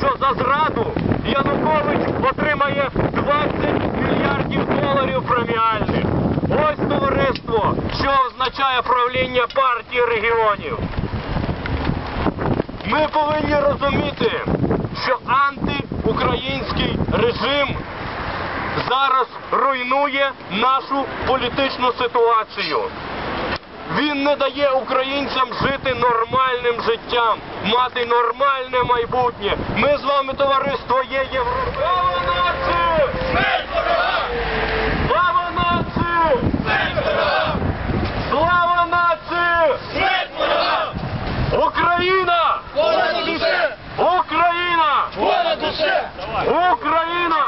за зраду Янукович отримає 20 мільярдів доларів преміальних. Ось товариство, що означає правління партії регіонів. Ми повинні розуміти, що антиукраїнський режим зараз руйнує нашу політичну ситуацію. Він не дає українцям жити нормальним життям, мати нормальне майбутнє. Ми з вами, товариство, є європейські. Слава нації! Слава нації! Слава нації! Україна! Україна! Україна!